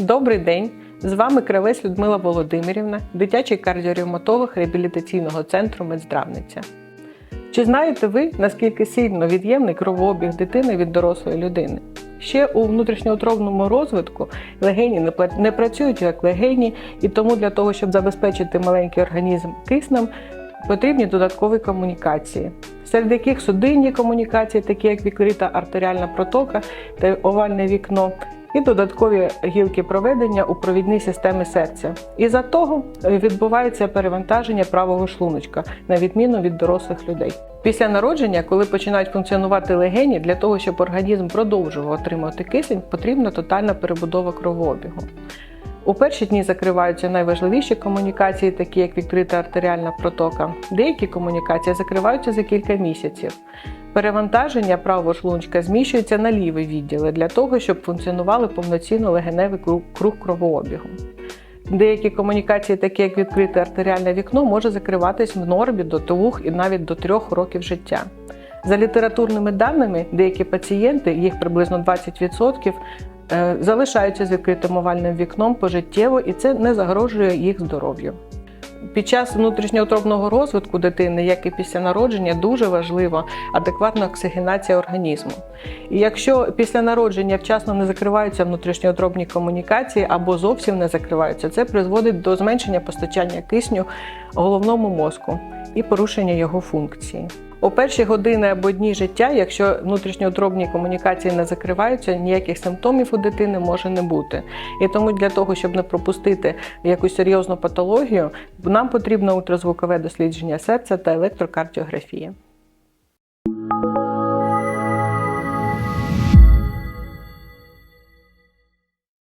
Добрий день! З вами кравець Людмила Володимирівна, дитячий кардіоревматолог реабілітаційного центру Медздравниця. Чи знаєте ви, наскільки сильно від'ємний кровообіг дитини від дорослої людини? Ще у внутрішньоутробному розвитку легені не працюють як легені, і тому для того, щоб забезпечити маленький організм киснем, потрібні додаткові комунікації, серед яких судинні комунікації, такі як відкрита артеріальна протока та овальне вікно, і додаткові гілки проведення у провідній системі серця. І за того е, відбувається перевантаження правого шлуночка, на відміну від дорослих людей. Після народження, коли починають функціонувати легені, для того, щоб організм продовжував отримувати кисень, потрібна тотальна перебудова кровообігу. У перші дні закриваються найважливіші комунікації, такі як відкрита артеріальна протока. Деякі комунікації закриваються за кілька місяців. Перевантаження правого шлунчка зміщується на лівий відділ для того, щоб функціонували повноцінно легеневий круг, кровообігу. Деякі комунікації, такі як відкрите артеріальне вікно, може закриватись в нормі до 2 і навіть до 3 років життя. За літературними даними, деякі пацієнти, їх приблизно 20%, е, залишаються з відкритим овальним вікном пожиттєво, і це не загрожує їх здоров'ю. Під час внутрішньоутробного розвитку дитини, як і після народження, дуже важлива адекватна оксигенація організму. І якщо після народження вчасно не закриваються внутрішньоутробні комунікації або зовсім не закриваються, це призводить до зменшення постачання кисню головному мозку і порушення його функції. У перші години або дні життя, якщо внутрішньодробні комунікації не закриваються, ніяких симптомів у дитини може не бути. І тому для того, щоб не пропустити якусь серйозну патологію, нам потрібно ультразвукове дослідження серця та електрокардіографія.